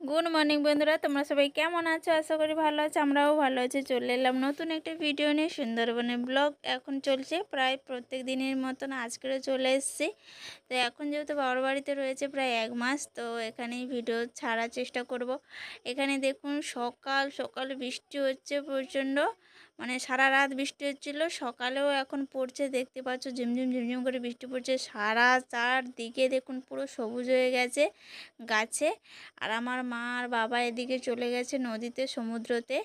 Good morning বন্ধুরা, তোমরা সবাই কেমন আছো? আশা করি ভালো আছো, আমরাও ভালো আছি। চলে এলাম নতুন একটা ভিডিও নিয়ে, সুন্দরবনে ব্লগ এখন চলছে প্রায় প্রত্যেক দিনের মতন আজকেরও চলে এসছে। তো এখন যেহেতু বাবার বাড়িতে রয়েছে প্রায় এক মাস, তো এখানেই ভিডিও ছাড়ার চেষ্টা করব। এখানে দেখুন সকাল সকাল বৃষ্টি হচ্ছে প্রচণ্ড। মানে সারা রাত বৃষ্টি হচ্ছিল, সকালেও এখন পড়ছে, দেখতে পাচ্ছ ঝিমঝিম ঝিমঝিম করে বৃষ্টি পড়ছে। সারা চারদিকে দেখুন পুরো সবুজ হয়ে গেছে গাছে। আর আমার মা আর বাবা এদিকে চলে গেছে নদীতে, সমুদ্রতে।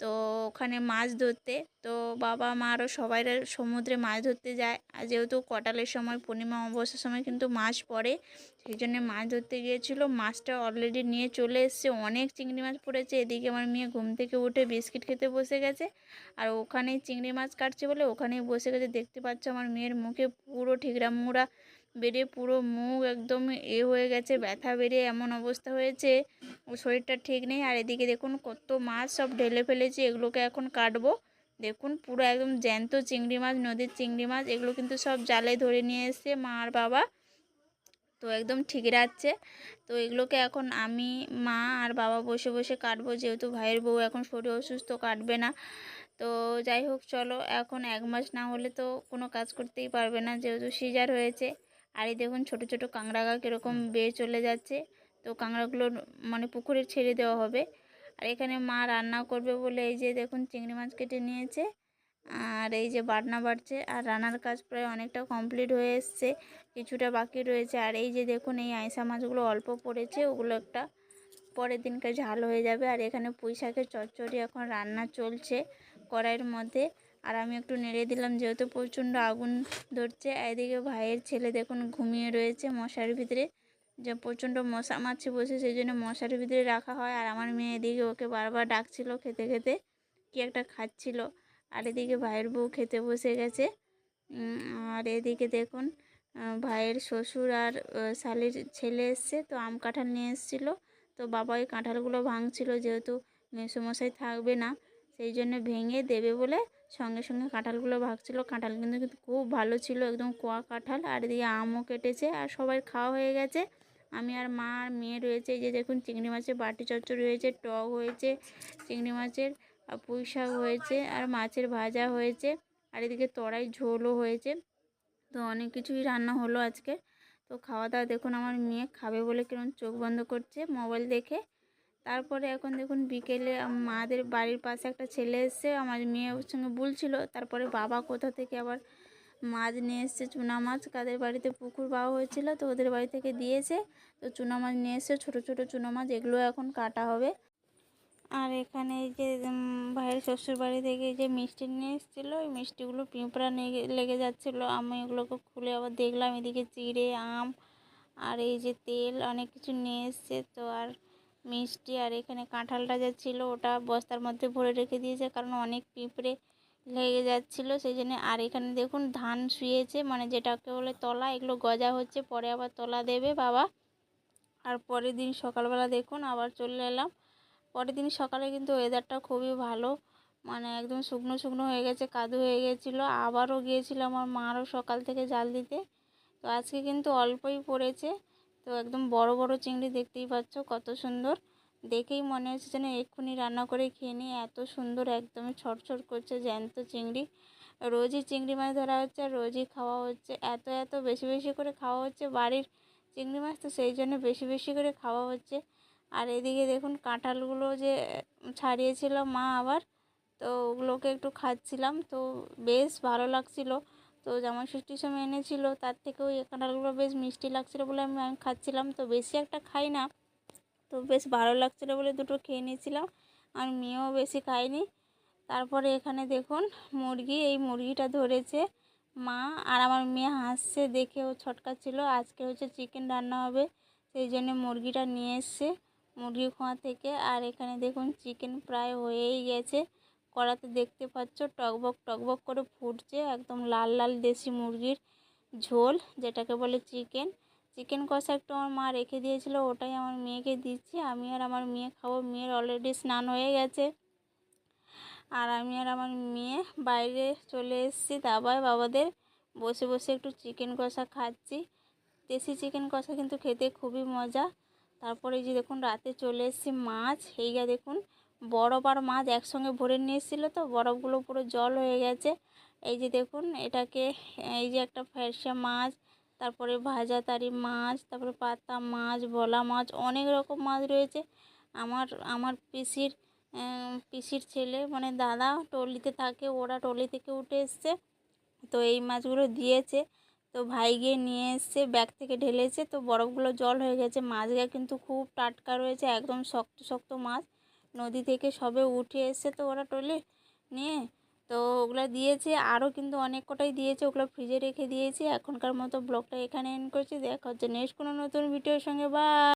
তো ওখানে মাছ ধরতে। তো বাবা, মা আরও সবাই সমুদ্রে মাছ ধরতে যায়। আর যেহেতু কটালের সময়, পূর্ণিমা, অমাবস্যার সময় কিন্তু মাছ পড়ে, সেই জন্য মাছ ধরতে গিয়েছিল। মাছটা অলরেডি নিয়ে চলে এসছে। অনেক চিংড়ি মাছ পড়েছে। এদিকে আমার মেয়ে ঘুম থেকে উঠে বিস্কিট খেতে বসে গেছে। আর ওখানেই চিংড়ি মাছ কাটছে বলে ওখানেই বসে গেছে। দেখতে পাচ্ছ আমার মেয়ের মুখে পুরো ঠিকরা মুড়া। বেড়ে পুরো মুখ একদম এ হয়ে গেছে, ব্যথা বেড়ে এমন অবস্থা হয়েছে। ও শরীরটা ঠিক নেই। আর এদিকে দেখুন কত মাছ সব ঢেলে ফেলেছি, এগুলোকে এখন কাটবো। দেখুন পুরো একদম জ্যান্ত চিংড়ি মাছ, নদীর চিংড়ি মাছ, এগুলো কিন্তু সব জালে ধরে নিয়ে এসছে মা আর বাবা। তো একদম ঠিক রাখছে। তো এগুলোকে এখন আমি, মা আর বাবা বসে বসে কাটবো, যেহেতু ভাইয়ের বউ এখন শরীর অসুস্থ, কাটবে না। তো যাই হোক, চলো এখন এক মাস না হলে তো কোনো কাজ করতেই পারবে না, যেহেতু সিজার হয়েছে। আর এই দেখুন ছোট ছোট কাঁকড়া কীরকম বেয়ে চলে যাচ্ছে। তো কাঁকড়াগুলো মানে পুকুরে ছেড়ে দেওয়া হবে। আর এখানে মা রান্না করবে বলে এই যে দেখুন চিংড়ি মাছ কেটে নিয়েছে। আর এই যে বাটনা বাড়ছে। আর রান্নার কাজ প্রায় অনেকটা কমপ্লিট হয়ে এসছে। কিছুটা বাকি রয়েছে। আর এই যে দেখুন এই আইসা মাছগুলো অল্প পড়েছে। ওগুলো একটা পরের দিনকে ঝাল হয়ে যাবে। আর এখানে পুঁই শাকের চচ্চড়ি এখন রান্না চলছে কড়াইয়ের মধ্যে। আর আমি একটু নেড়ে দিলাম, যেহেতু প্রচণ্ড আগুন ধরছে। এদিকে ভাইয়ের ছেলে দেখুন ঘুমিয়ে রয়েছে মশারির ভিতরে। যে প্রচণ্ড মশা মাছি বসে সেই জন্য মশারির ভিতরে রাখা হয়। আর আমার মেয়ে এদিকে ওকে বারবার ডাকছিল খেতে খেতে, কি একটা খাচ্ছিল। আর এদিকে ভাইয়ের বউ খেতে বসে গেছে। আর এদিকে দেখুন ভাইয়ের শ্বশুর আর শালির ছেলে এসছে, তো আম কাঁঠাল নিয়ে এসেছিল। তো বাবা ওই কাঁঠালগুলো ভাঙছিল, যেহেতু মেসোমশাই থাকবে না, সেই জন্য ভেঙে দেবে বলে সঙ্গে সঙ্গে কাঁঠালগুলো ভাগছিল। কাঁঠাল কিন্তু কিন্তু খুব ভালো ছিল, একদম কোয়া কাঁঠাল। আর এদিকে আমও কেটেছে আর সবাই খাওয়া হয়ে গেছে। আমি আর মা আর মেয়ে রয়েছে, এই যে দেখুন চিংড়ি মাছের বাটি চচ্চড়ি হয়েছে টক হয়েছে, চিংড়ি মাছের পুঁই শাক হয়েছে, আর মাছের ভাজা হয়েছে, আর এদিকে তরাই ঝোলও হয়েছে। তো অনেক কিছুই রান্না হলো আজকে। তো খাওয়া দাওয়া দেখুন আমার মেয়ে খাবে বলে কেমন চোখ বন্ধ করছে, মোবাইল দেখে তারপরে এখন দেখুন বিকেলে মাদের বাড়ির পাশে একটা ছেলে এসছে, আমার মেয়ে ওর সঙ্গে বলছিল, তারপরে বাবা কোথা থেকে আবার মাছ নিয়ে এসছে, চুনা মাছ? কাদের বাড়িতে পুকুর পাওয়া হয়েছিল, তো ওদের বাড়ি থেকে দিয়েছে, তো চুনা মাছ নিয়ে এসছে, ছোটো ছোটো চুনা মাছ, এগুলো এখন কাটা হবে। আর এখানে এই যে ভাইয়ের শ্বশুর বাড়ি থেকে যে মিষ্টি নিয়ে এসেছিল, ওই মিষ্টিগুলো পিঁপড়া লেগে যাচ্ছিল, আমি এগুলোকে খুলে আবার দেখলাম, এদিকে চিড়ে, আম, আর এই যে তেল, অনেক কিছু নিয়ে এসছে, তো আর মিষ্টি আর এখানে কাঁঠালটা যা ছিল ওটা বস্তার মধ্যে ভরে রেখে দিয়েছে, কারণ অনেক পিঁপড়ে লেগে যাচ্ছিল, সেই জন্য। আর এখানে দেখুন ধান শুয়েছে মানে যেটাকে বলে তলা, এগুলো গজা হচ্ছে, পরে আবার তলা দেবে বাবা। আর পরের দিন সকালবেলা দেখুন আবার চলে এলাম। পরের দিন সকালে কিন্তু ওয়েদারটা খুবই ভালো মানে একদম শুকনো শুকনো হয়ে গেছে, কাদু হয়ে গেছিল। আবারও গিয়েছিলাম আমার মারও সকাল থেকে জাল দিতে। তো আজকে কিন্তু অল্পই পড়েছে তো একদম বড় বড় চিংড়ি দেখতেই পাচ্ছ কত সুন্দর। দেখেই মনে হচ্ছে যেন এক্ষুনি রান্না করে খেয়ে নিই। এত সুন্দর, একদমই ছটছট করছে জ্যান্ত চিংড়ি। রোজই চিংড়ি মাছ ধরা হচ্ছে আর রোজই খাওয়া হচ্ছে। এত এত বেশি বেশি করে খাওয়া হচ্ছে বাড়ির চিংড়ি মাছ, তো সেই জন্য বেশি বেশি করে খাওয়া হচ্ছে। আর এদিকে দেখুন কাঁঠালগুলো যে ছাড়িয়েছিল মা আবার, তো ওগুলোকে একটু খাচ্ছিলাম। তো বেশ ভালো লাগছিল। তো জামাই ষষ্ঠীর সময় এনেছিল, তার থেকেও এই কাঁঠালগুলো বেশ মিষ্টি লাগছিল বলে আমি আমি খাচ্ছিলাম। তো বেশি একটা খাই না, তো বেশ ভালো লাগছিল বলে দুটো খেয়ে নিয়েছিলাম, আর মেয়েও বেশি খায়নি। তারপরে এখানে দেখুন, মুরগি, এই মুরগিটা ধরেছে মা আর আমার মেয়ে হাসছে দেখে ও ছটকাচ্ছিল, আজকে হচ্ছে চিকেন রান্না হবে, সেই জন্য মুরগিটা নিয়ে এসছে মুরগি খোঁয়া থেকে। আর এখানে দেখুন, চিকেন প্রায় হয়েই গেছে। কড়াতে দেখতে পাচ্ছ, টকবক টকবক করে ফুটছে একদম লাল লাল দেশি মুরগির ঝোল, যেটাকে বলে চিকেন। চিকেন কষা একটু আমার মা রেখে দিয়েছিল, ওটাই আমার মেয়েকে দিচ্ছি। আমি আর আমার মেয়ে খাব, মেয়ের অলরেডি স্নান হয়ে গেছে। আর আমি আর আমার মেয়ে বাইরে চলে এসেছি দাবায় বাবাদের। বসে বসে একটু চিকেন কষা খাচ্ছি। দেশি চিকেন কষা কিন্তু খেতে খুবই মজা। তারপরে যে দেখুন, রাতে চলে এসেছি মাছ। এই যে দেখুন বরফ আর মাছ একসঙ্গে ভরে নিয়ে এসেছিল তো, বরফগুলো পুরো জল হয়ে গেছে। এই যে দেখুন, এটাকে, এই যে একটা ফ্যারসা মাছ, তারপরে ভাজা তারি মাছ, তারপরে পাতা মাছ, ভোলা মাছ, অনেক রকম মাছ রয়েছে। আমার আমার পিসির পিসির ছেলে মানে দাদা টলিতে থাকে, ওরা টলি থেকে উঠে এসছে, তো এই মাছগুলো দিয়েছে। তো ভাই গিয়ে নিয়ে এসছে, ব্যাগ থেকে ঢেলেছে, তো বরফগুলো জল হয়ে গেছে। মাছগুলো কিন্তু খুব টাটকা রয়েছে, একদম শক্ত শক্ত মাছ। নদী থেকে সবে উঠে এসছে তো ওরা টলে নিয়ে, তো ওগুলো দিয়েছে, আরও কিন্তু অনেক কটাই দিয়েছে, ওগুলো ফ্রিজে রেখে দিয়েছি। এখনকার মতো ব্লগটা এখানে এন করছি। দেখা হচ্ছে নেক্সট কোনো নতুন ভিডিওর সঙ্গে। বা